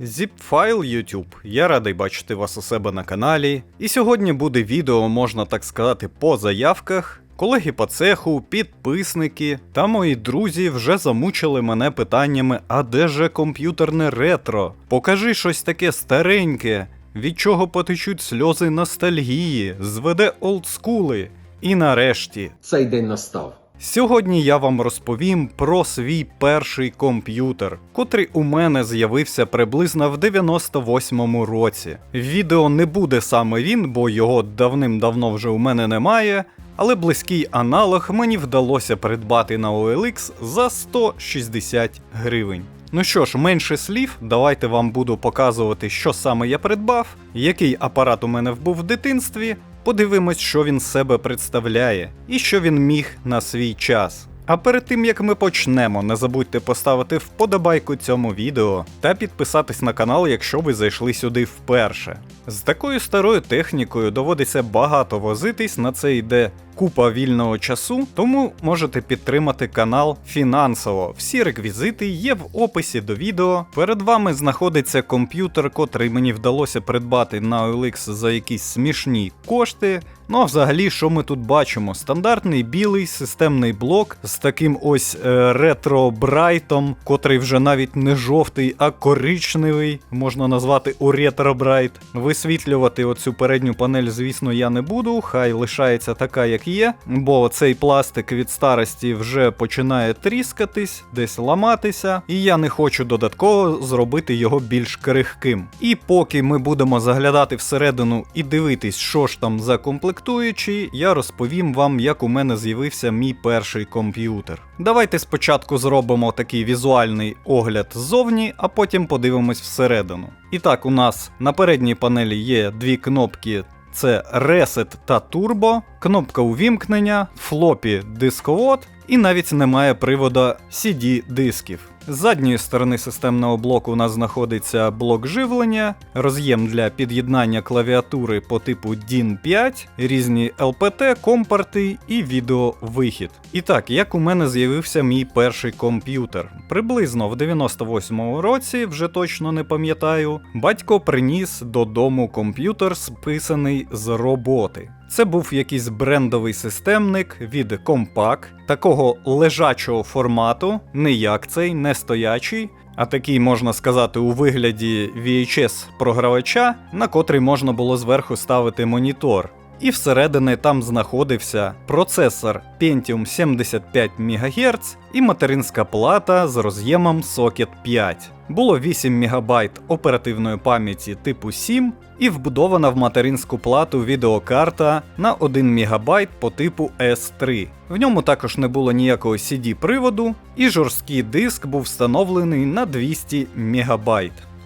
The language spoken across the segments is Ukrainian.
Zipfile YouTube. Я радий бачити вас у себе на каналі. І сьогодні буде відео, можна так сказати, по заявках. Колеги по цеху, підписники та мої друзі вже замучили мене питаннями: а де же комп'ютерне ретро? Покажи щось таке стареньке, від чого потечуть сльози ностальгії, зведе олдскули. І нарешті, Цей день настав. Сьогодні я вам розповім про свій перший комп'ютер, котрий у мене з'явився приблизно в 98-му році. Відео не буде саме він, бо його давним-давно вже у мене немає. Але близький аналог мені вдалося придбати на OLX за 160 гривень. Ну що ж, менше слів, давайте вам буду показувати, що саме я придбав, який апарат у мене був в дитинстві. Подивимось, що він себе представляє і що він міг на свій час. А перед тим як ми почнемо, не забудьте поставити вподобайку цьому відео та підписатись на канал, якщо ви зайшли сюди вперше. З такою старою технікою доводиться багато возитись, на це йде купа вільного часу, тому можете підтримати канал фінансово. Всі реквізити є в описі до відео. Перед вами знаходиться комп'ютер, котрий мені вдалося придбати на OLX за якісь смішні кошти. Ну а взагалі, що ми тут бачимо? Стандартний білий системний блок з таким ось е, ретро-брайтом, котрий вже навіть не жовтий, а коричневий, можна назвати у ретро-брайт. Висвітлювати оцю передню панель, звісно, я не буду, хай лишається така, як є, бо цей пластик від старості вже починає тріскатись, десь ламатися, і я не хочу додатково зробити його більш крихким. І поки ми будемо заглядати всередину і дивитись, що ж там за комплектуючі, я розповім вам, як у мене з'явився мій перший комп'ютер. Давайте спочатку зробимо такий візуальний огляд ззовні, а потім подивимось всередину. І так, у нас на передній панелі є дві кнопки. Це Reset та Turbo, кнопка увімкнення, флопі дисковод і навіть немає привода CD-дисків. З задньої сторони системного блоку у нас знаходиться блок живлення, роз'єм для під'єднання клавіатури по типу DIN 5, різні LPT, компорти і відеовихід. І так, як у мене з'явився мій перший комп'ютер. Приблизно в 98-му році, вже точно не пам'ятаю, батько приніс додому комп'ютер, списаний з роботи. Це був якийсь брендовий системник від Compaq, такого лежачого формату, не як цей, не стоячий, а такий, можна сказати, у вигляді VHS-програвача, на котрий можна було зверху ставити монітор. І всередині там знаходився процесор Pentium 75 МГц і материнська плата з роз'ємом Socket 5. Було 8 МБ оперативної пам'яті типу 7 і вбудована в материнську плату відеокарта на 1 МБ по типу S3. В ньому також не було ніякого CD-приводу, і жорсткий диск був встановлений на 200 МБ.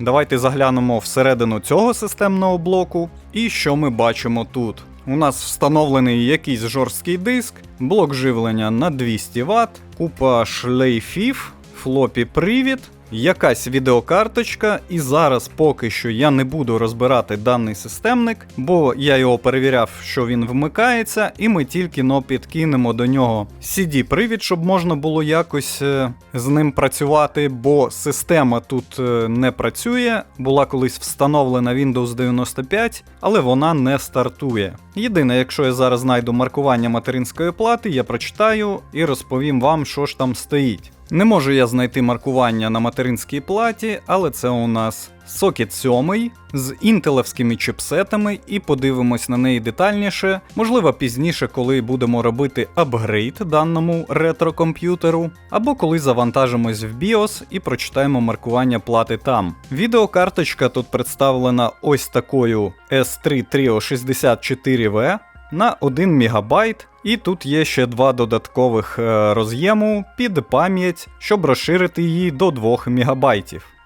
Давайте заглянемо всередину цього системного блоку, і що ми бачимо тут. У нас встановлений якийсь жорсткий диск, блок живлення на 200 Вт, купа шлейфів, флопі привід, якась відеокарточка, і зараз поки що я не буду розбирати даний системник, бо я його перевіряв, що він вмикається, і ми тільки но підкинемо до нього CD-привід, щоб можна було якось е, з ним працювати, бо система тут е, не працює. Була колись встановлена Windows 95, але вона не стартує. Єдине, якщо я зараз знайду маркування материнської плати, я прочитаю і розповім вам, що ж там стоїть. Не можу я знайти маркування на материнській платі, але це у нас Socket 7 з інтелевськими чипсетами, і подивимось на неї детальніше. Можливо, пізніше, коли будемо робити апгрейд даному ретро-комп'ютеру, або коли завантажимось в BIOS і прочитаємо маркування плати там. Відеокарточка тут представлена ось такою S3 Trio 64V на 1 МБ, і тут є ще два додаткових е, роз'єму під пам'ять, щоб розширити її до 2 МБ.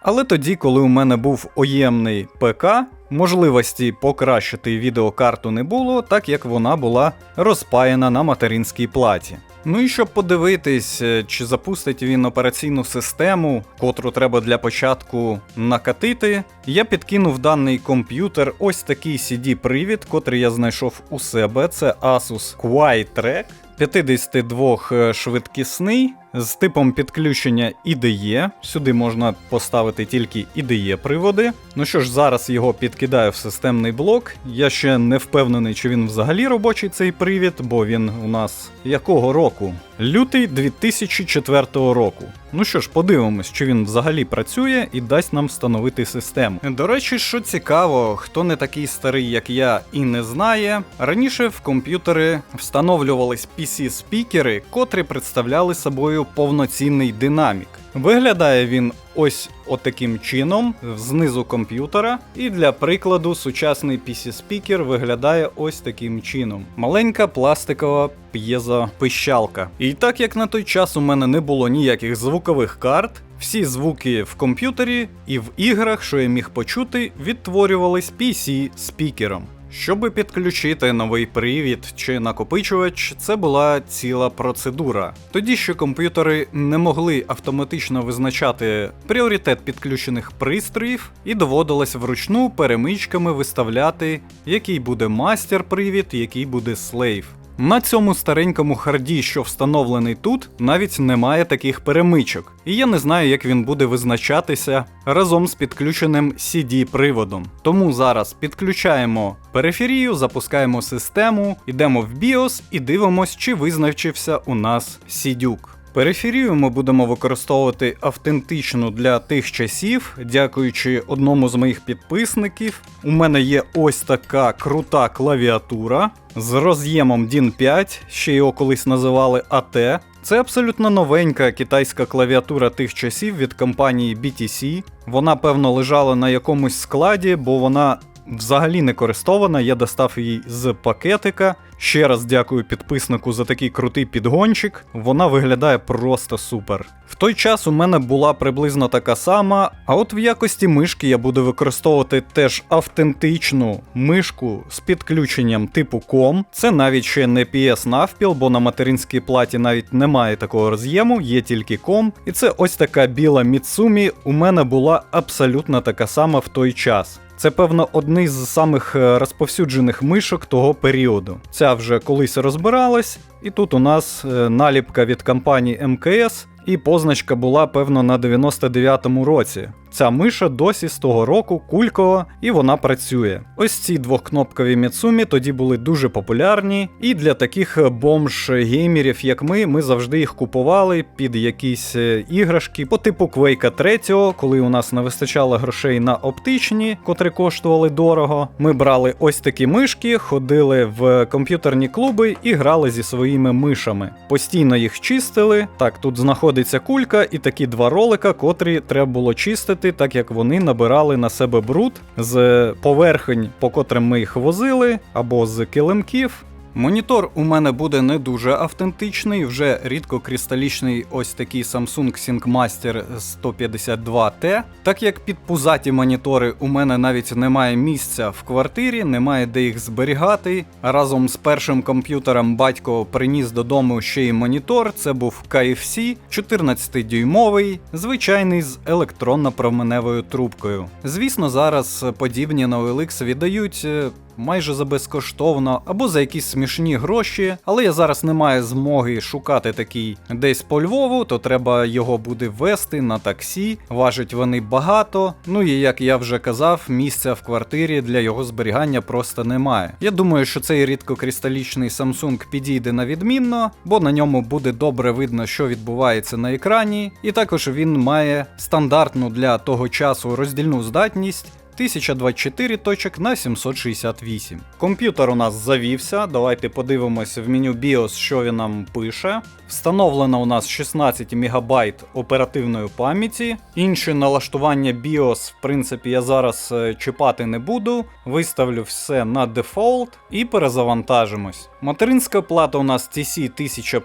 Але тоді, коли у мене був оємний ПК, можливості покращити відеокарту не було, так як вона була розпаяна на материнській платі. Ну і щоб подивитись, е, чи запустить він операційну систему, котру треба для початку накатити, я підкинув даний комп'ютер ось такий CD-привід, котрий я знайшов у себе. Це Asus Quiet Track. 52 швидкісний з типом підключення IDE. Сюди можна поставити тільки IDE приводи. Ну що ж, зараз його підкидаю в системний блок. Я ще не впевнений, чи він взагалі робочий цей привід, бо він у нас якого року? Лютий 2004 року. Ну що ж, подивимось, чи він взагалі працює і дасть нам встановити систему. До речі, що цікаво, хто не такий старий, як я, і не знає, раніше в комп'ютери встановлювались PC-спікери, котрі представляли собою повноцінний динамік. Виглядає він ось отаким чином, знизу комп'ютера. І для прикладу, сучасний PC-спікер виглядає ось таким чином. Маленька пластикова п'єзопищалка. І так як на той час у мене не було ніяких звукових карт, всі звуки в комп'ютері і в іграх, що я міг почути, відтворювались PC-спікером. Щоби підключити новий привід чи накопичувач, це була ціла процедура. Тоді ще комп'ютери не могли автоматично визначати пріоритет підключених пристроїв, і доводилось вручну перемичками виставляти, який буде мастер-привід, який буде слейв. На цьому старенькому харді, що встановлений тут, навіть немає таких перемичок, і я не знаю, як він буде визначатися разом з підключеним CD-приводом. Тому зараз підключаємо периферію, запускаємо систему, йдемо в BIOS і дивимось, чи визначився у нас сідюк. Периферію ми будемо використовувати автентичну для тих часів, дякуючи одному з моїх підписників. У мене є ось така крута клавіатура з роз'ємом DIN 5, ще його колись називали AT. Це абсолютно новенька китайська клавіатура тих часів від компанії BTC. Вона, певно, лежала на якомусь складі, бо вона взагалі не користована. Я достав її з пакетика. Ще раз дякую підписнику за такий крутий підгончик. Вона виглядає просто супер. В той час у мене була приблизно така сама, а от в якості мишки я буду використовувати теж автентичну мишку з підключенням типу COM. Це навіть ще не PS навпіл, бо на материнській платі навіть немає такого роз'єму, є тільки COM. І це ось така біла Mitsumi у мене була абсолютно така сама в той час. Це, певно, одний з самих е, розповсюджених мишок того періоду. Ця вже колись розбиралась, і тут у нас е, наліпка від компанії МКС, і позначка була, певно, на 99-му році. Ця миша досі з того року кулькова і вона працює. Ось ці двохкнопкові Міцумі тоді були дуже популярні, і для таких бомж-геймерів, як ми, ми завжди їх купували під якісь е, іграшки по типу Quake 3, коли у нас не вистачало грошей на оптичні, котрі коштували дорого. Ми брали ось такі мишки, ходили в комп'ютерні клуби і грали зі своїми мишами. Постійно їх чистили. Так, тут знаходиться кулька і такі два ролика, котрі треба було чистити так як вони набирали на себе бруд з поверхень, по котрим ми їх возили, або з килимків. Монітор у мене буде не дуже автентичний, вже рідкокристалічний ось такий Samsung SyncMaster 152T. Так як під пузаті монітори у мене навіть немає місця в квартирі, немає де їх зберігати. Разом з першим комп'ютером батько приніс додому ще й монітор. Це був KFC 14-дюймовий, звичайний з електронно-променевою трубкою. Звісно, зараз подібні на OLX віддають е, майже за безкоштовно або за якісь смішні гроші, але я зараз не маю змоги шукати такий десь по Львову, то треба його буде вести на таксі. Важать вони багато. Ну і як я вже казав, місця в квартирі для його зберігання просто немає. Я думаю, що цей рідкокристалічний Samsung підійде на відмінно, бо на ньому буде добре видно, що відбувається на екрані, і також він має стандартну для того часу роздільну здатність. 1024 точок на 768. Комп'ютер у нас завівся. Давайте подивимося в меню BIOS, що він нам пише. Встановлено у нас 16 МБ оперативної пам'яті. Інші налаштування BIOS, в принципі, я зараз е, чіпати не буду. Виставлю все на дефолт і перезавантажимось. Материнська плата у нас TC 1000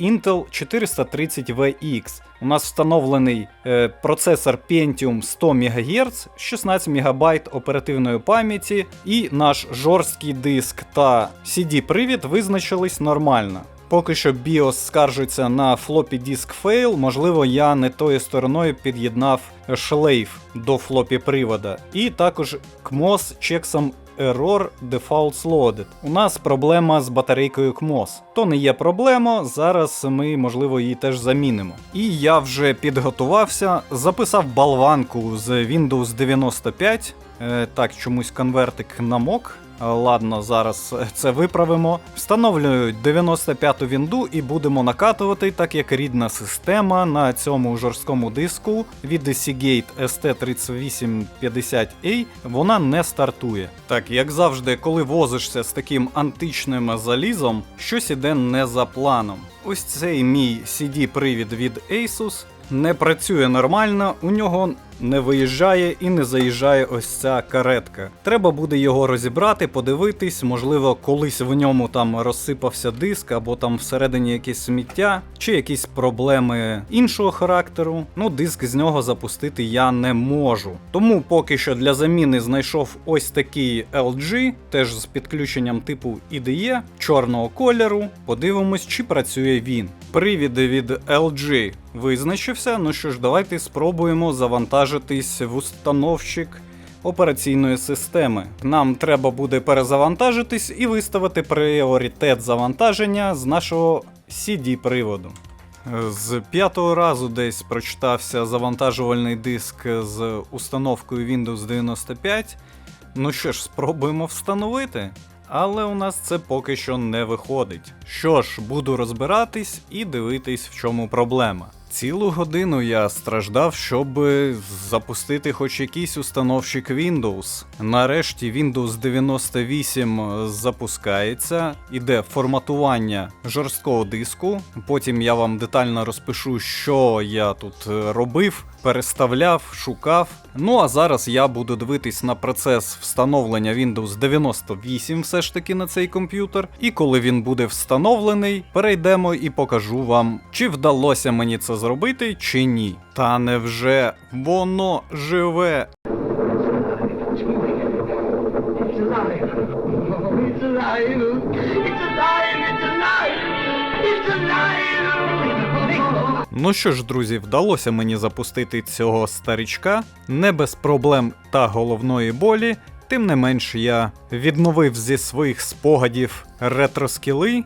Intel 430VX. У нас встановлений е, процесор Pentium 100 МГц, 16 МБ оперативної пам'яті, і наш жорсткий диск та CD-привід визначились нормально. Поки що BIOS скаржиться на floppy disk fail, можливо, я не тою стороною під'єднав шлейф до флопі привода. І також CMOS чексом Error Defaults Loaded. У нас проблема з батарейкою CMOS. То не є проблема, зараз ми, можливо, її теж замінимо. І я вже підготувався, записав болванку з Windows 95. Е, так, чомусь конвертик намок. Е, Ладно, зараз це виправимо. Встановлюю 95-ту вінду і будемо накатувати, так як рідна система на цьому жорсткому диску від Seagate ST3850A вона не стартує. Так, як завжди, коли возишся з таким античним залізом, щось іде не за планом. Ось цей мій CD-привід від Asus не працює нормально, у нього не виїжджає і не заїжджає ось ця каретка. Треба буде його розібрати, подивитись, можливо, колись в ньому там розсипався диск, або там всередині якесь сміття, чи якісь проблеми іншого характеру. Ну, диск з нього запустити я не можу. Тому поки що для заміни знайшов ось такий LG, теж з підключенням типу IDE, чорного кольору. Подивимось, чи працює він. Привід від LG визначився. Ну що ж, давайте спробуємо завантажитись в установщик операційної системи. Нам треба буде перезавантажитись і виставити пріоритет завантаження з нашого CD-приводу. З п'ятого разу десь прочитався завантажувальний диск з установкою Windows 95. Ну що ж, спробуємо встановити. Але у нас це поки що не виходить. Що ж, буду розбиратись і дивитись, в чому проблема. Цілу годину я страждав, щоб запустити хоч якийсь установщик Windows. Нарешті Windows 98 запускається, іде форматування жорсткого диску. Потім я вам детально розпишу, що я тут робив, переставляв, шукав. Ну а зараз я буду дивитись на процес встановлення Windows 98 все ж таки на цей комп'ютер. І коли він буде встановлений, перейдемо і покажу вам, чи вдалося мені це зробити, чи ні. Та невже воно живе. Ну що ж, друзі, вдалося мені запустити цього старичка не без проблем та головної болі. Тим не менш, я відновив зі своїх спогадів ретроскіли.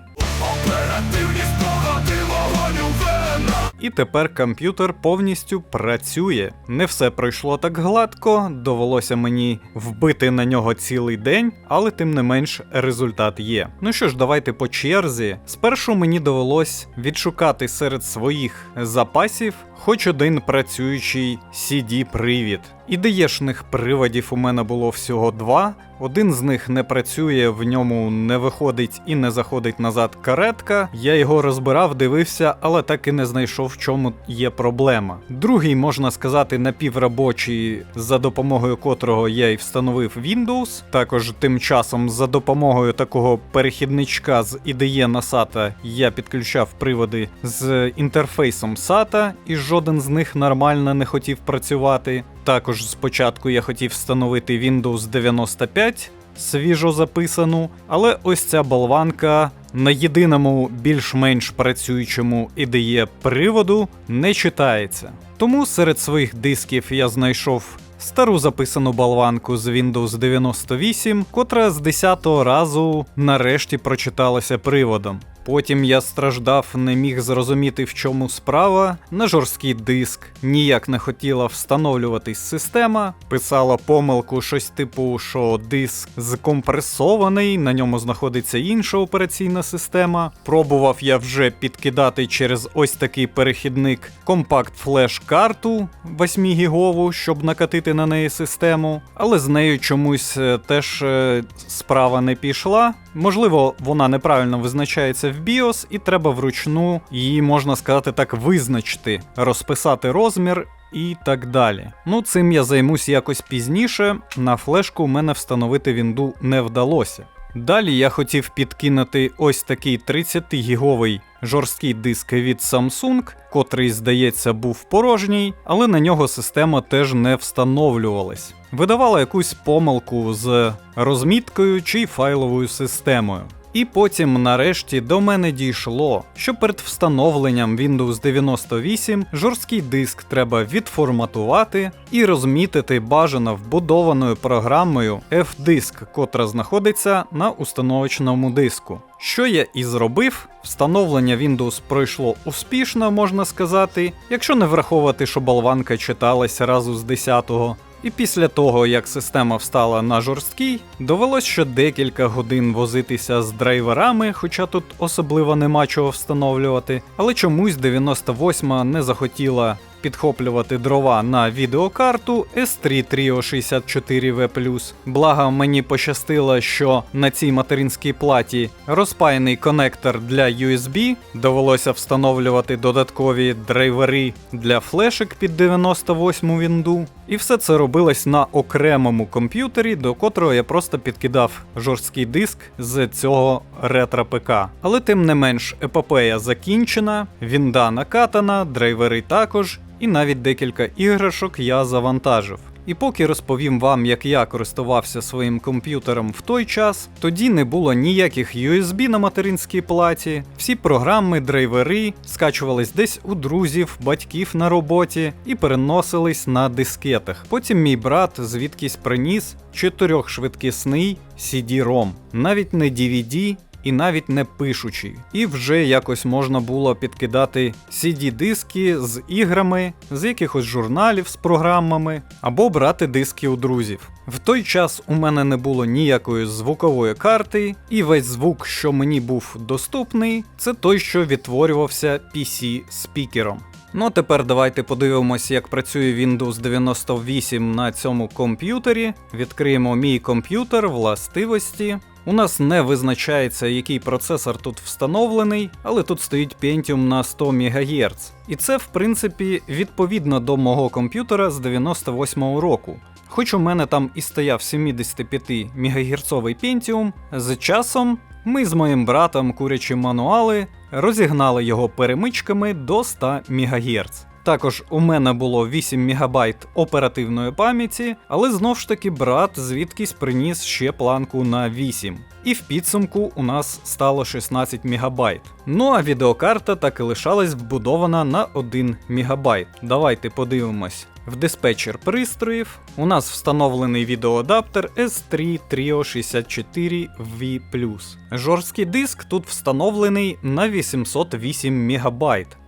І тепер комп'ютер повністю працює. Не все пройшло так гладко, довелося мені вбити на нього цілий день, але тим не менш результат є. Ну що ж, давайте по черзі. Спершу мені довелось відшукати серед своїх запасів хоч один працюючий CD-привід. Ідеєшних приводів у мене було всього два. Один з них не працює, в ньому не виходить і не заходить назад каретка. Я його розбирав, дивився, але так і не знайшов, в чому є проблема. Другий, можна сказати, напівробочий, за допомогою котрого я і встановив Windows. Також тим часом, за допомогою такого перехідничка з IDE на SATA я підключав приводи з інтерфейсом SATA, і жоден з них нормально не хотів працювати. Також спочатку я хотів встановити Windows 95 свіжо записану, але ось ця болванка на єдиному більш-менш працюючому IDE приводу не читається. Тому серед своїх дисків я знайшов стару записану болванку з Windows 98, котра з 10-го разу нарешті прочиталася приводом. Потім я страждав, не міг зрозуміти, в чому справа. На жорсткий диск ніяк не хотіла встановлюватись система. Писала помилку щось типу, що диск скомпресований, на ньому знаходиться інша операційна система. Пробував я вже підкидати через ось такий перехідник компакт-флеш карту 8 гігову, щоб накатити на неї систему, але з нею чомусь е, теж е, справа не пішла. Можливо, вона неправильно визначається в BIOS, і треба вручну її, можна сказати так, визначити, розписати розмір. І так далі. Ну, цим я займусь якось пізніше. На флешку в мене встановити вінду не вдалося. Далі я хотів підкинути ось такий 30-гіговий жорсткий диск від Samsung, котрий, здається, був порожній, але на нього система теж не встановлювалась. Видавала якусь помилку з розміткою чи файловою системою. І потім, нарешті, до мене дійшло, що перед встановленням Windows 98 жорсткий диск треба відформатувати і розмітити бажано вбудованою програмою F-Disk, котра знаходиться на установочному диску. Що я і зробив, встановлення Windows пройшло успішно, можна сказати, якщо не враховувати, що болванка читалась разу з 10-го. І після того, як система встала на жорсткий, довелось ще декілька годин возитися з драйверами, хоча тут особливо нема чого встановлювати, але чомусь 98 не захотіла підхоплювати дрова на відеокарту S3 Trio 64V+. Благо мені пощастило, що на цій материнській платі розпаяний конектор для USB, довелося встановлювати додаткові драйвери для флешек під 98 вінду. І все це робилось на окремому комп'ютері, до котрого я просто підкидав жорсткий диск з цього ретро-ПК. Але тим не менш, епопея закінчена, вінда накатана, драйвери також, і навіть декілька іграшок я завантажив. І поки розповім вам, як я користувався своїм комп'ютером в той час, тоді не було ніяких USB на материнській платі, всі програми, драйвери скачувались десь у друзів, батьків на роботі і переносились на дискетах. Потім мій брат звідкись приніс чотирьохшвидкісний CD-ROM, навіть не DVD, і навіть не пишучий. І вже якось можна було підкидати CD-диски з іграми, з якихось журналів з програмами, або брати диски у друзів. В той час у мене не було ніякої звукової карти, і весь звук, що мені був доступний, це той, що відтворювався PC-спікером. Ну а тепер давайте подивимось, як працює Windows 98 на цьому комп'ютері. Відкриємо мій комп'ютер, властивості. У нас не визначається, який процесор тут встановлений, але тут стоїть Pentium на 100 МГц. І це, в принципі, відповідно до мого комп'ютера з 98-го року. Хоч у мене там і стояв 75 МГц Pentium, з часом ми з моїм братом, курячи мануали, розігнали його перемичками до 100 МГц. Також у мене було 8 МБ оперативної пам'яті, але знов ж таки брат звідкись приніс ще планку на 8. І в підсумку у нас стало 16 МБ. Ну а відеокарта так і лишалась вбудована на 1 МБ. Давайте подивимось. В диспетчер пристроїв у нас встановлений відеоадаптер S3 Trio 64 V+. Жорсткий диск тут встановлений на 808 МБ,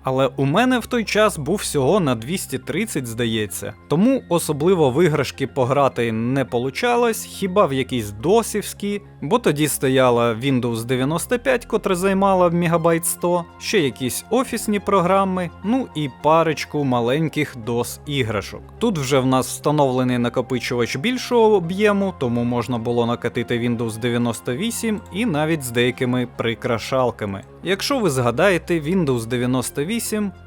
але у мене в той час був всього на 230, здається. Тому особливо в іграшки пограти не получалось, хіба в якісь досівські, бо тоді стояла Windows 95, котра займала мегабайт 100, ще якісь офісні програми, ну і парочку маленьких DOS іграшок. Тут вже в нас встановлений накопичувач більшого об'єму, тому можна було накатити Windows 98 і навіть з деякими прикрашалками. Якщо ви згадаєте, Windows 98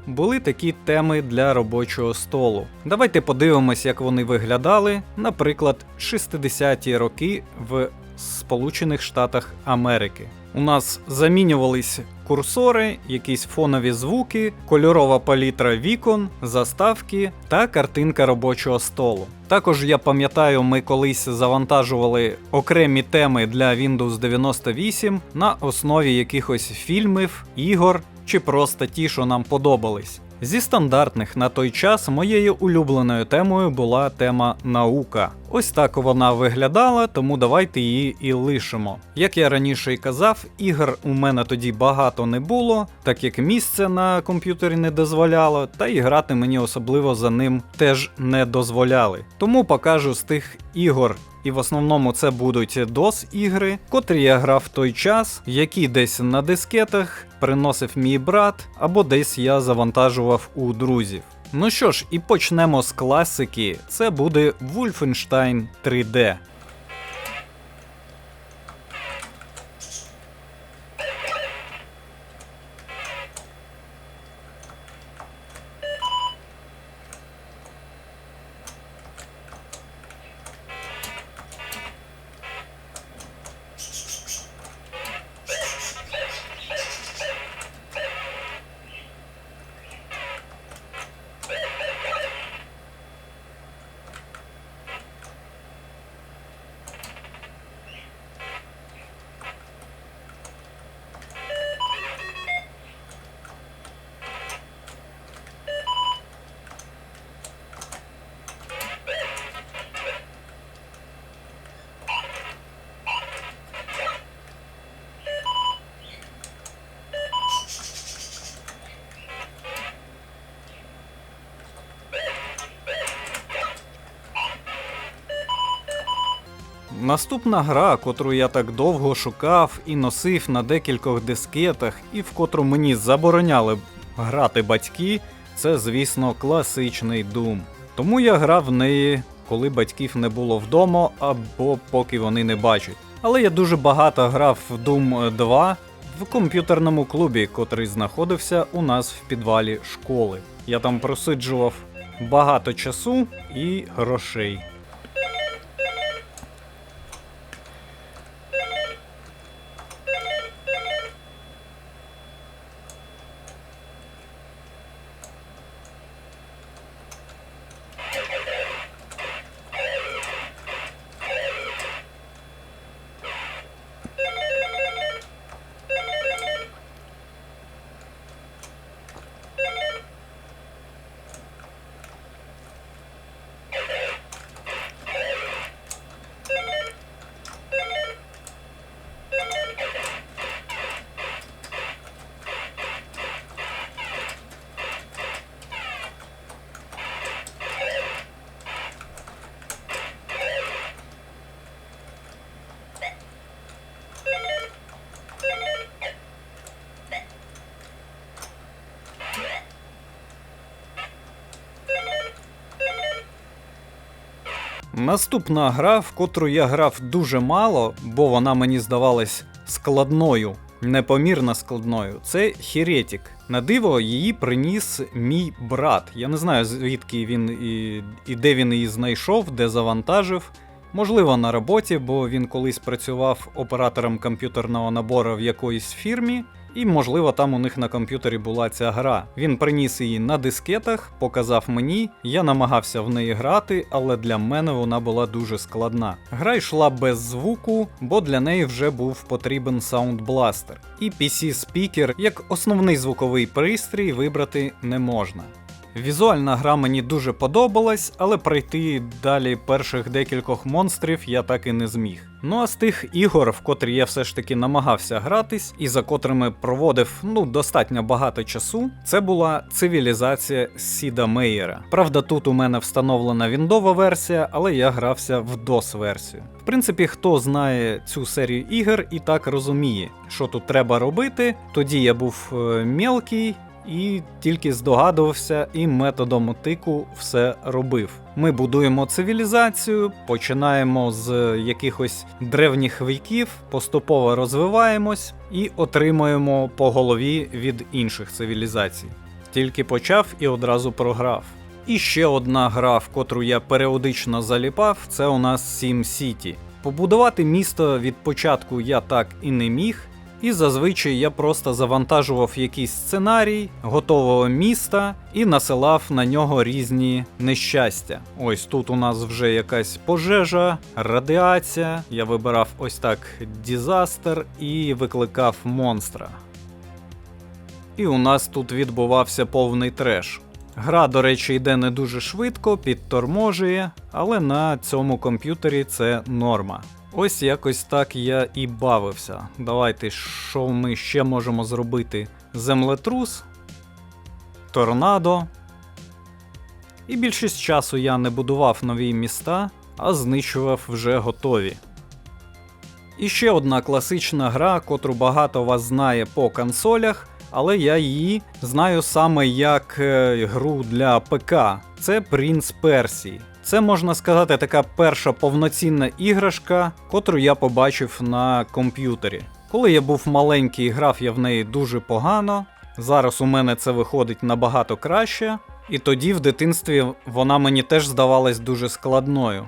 були такі теми для робочого столу. Давайте подивимось, як вони виглядали, наприклад, 60-ті роки в Сполучених Штатах Америки. У нас замінювались курсори, якісь фонові звуки, кольорова палітра вікон, заставки та картинка робочого столу. Також я пам'ятаю, ми колись завантажували окремі теми для Windows 98 на основі якихось фільмів, ігор чи просто ті, що нам подобались. Зі стандартних на той час моєю улюбленою темою була тема наука. Ось так вона виглядала, тому давайте її і лишимо. Як я раніше й казав, ігор у мене тоді багато не було, так як місце на комп'ютері не дозволяло, та і грати мені особливо за ним теж не дозволяли. Тому покажу з тих ігор. І в основному це будуть DOS ігри, котрі я грав в той час, які десь на дискетах приносив мій брат, або десь я завантажував у друзів. Ну що ж, і почнемо з класики. Це буде Wolfenstein 3D. Наступна гра, котру я так довго шукав і носив на декількох дискетах, і в котру мені забороняли грати батьки, це, звісно, класичний Doom. Тому я грав в неї, коли батьків не було вдома або поки вони не бачать. Але я дуже багато грав в Doom 2 в комп'ютерному клубі, котрий знаходився у нас в підвалі школи. Я там просиджував багато часу і грошей. Наступна гра, в котру я грав дуже мало, бо вона мені здавалась складною, непомірно складною, це Херетік. На диво її приніс мій брат. Я не знаю, звідки він і, і де він її знайшов, де завантажив. Можливо, на роботі, бо він колись працював оператором комп'ютерного набору в якоїсь фірмі, і, можливо, там у них на комп'ютері була ця гра. Він приніс її на дискетах, показав мені, я намагався в неї грати, але для мене вона була дуже складна. Гра йшла без звуку, бо для неї вже був потрібен саундбластер. І PC-спікер як основний звуковий пристрій вибрати не можна. Візуальна гра мені дуже подобалась, але пройти далі перших декількох монстрів я так і не зміг. Ну а з тих ігор, в котрі я все ж таки намагався гратись, і за котрими проводив ну достатньо багато часу, це була цивілізація Сіда Мейєра. Правда, тут у мене встановлена віндова версія, але я грався в DOS-версію. В принципі, хто знає цю серію ігор і так розуміє, що тут треба робити. Тоді я був е, мелкий, і тільки здогадувався і методом тику все робив. Ми будуємо цивілізацію, починаємо з якихось древніх віків, поступово розвиваємось і отримуємо по голові від інших цивілізацій. Тільки почав і одразу програв. І ще одна гра, в котру я періодично заліпав, це у нас Sim City. Побудувати місто від початку я так і не міг, і зазвичай я просто завантажував якийсь сценарій готового міста і насилав на нього різні нещастя. Ось тут у нас вже якась пожежа, радіація. Я вибирав ось так дізастер і викликав монстра. І у нас тут відбувався повний треш. Гра, до речі, йде не дуже швидко, підторможує, але на цьому комп'ютері це норма. Ось якось так я і бавився. Давайте, що ми ще можемо зробити? Землетрус, торнадо. І більшість часу я не будував нові міста, а знищував вже готові. І ще одна класична гра, котру багато вас знає по консолях, але я її знаю саме як е, гру для ПК. Це Принц Персії. Це можна сказати така перша повноцінна іграшка, котру я побачив на комп'ютері. Коли я був маленький, грав я в неї дуже погано. Зараз у мене це виходить набагато краще, і тоді в дитинстві вона мені теж здавалась дуже складною.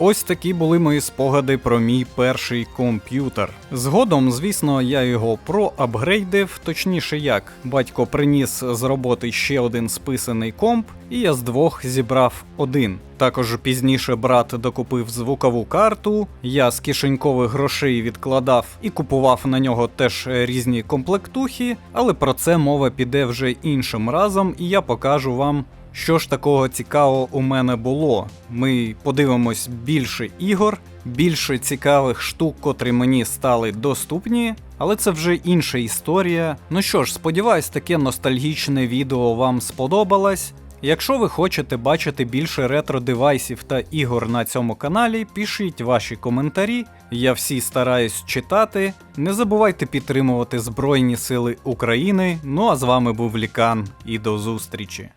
Ось такі були мої спогади про мій перший комп'ютер. Згодом, звісно, я його проапгрейдив, точніше як. Батько приніс з роботи ще один списаний комп, і я з двох зібрав один. Також пізніше брат докупив звукову карту, я з кишенькових грошей відкладав і купував на нього теж різні комплектухи, але про це мова піде вже іншим разом, і я покажу вам що ж такого цікавого у мене було? Ми подивимось більше ігор, більше цікавих штук, котрі мені стали доступні, але це вже інша історія. Ну що ж, сподіваюсь, таке ностальгічне відео вам сподобалось. Якщо ви хочете бачити більше ретро девайсів та ігор на цьому каналі, пишіть ваші коментарі. Я всі стараюсь читати. Не забувайте підтримувати Збройні Сили України. Ну а з вами був Лікан і до зустрічі.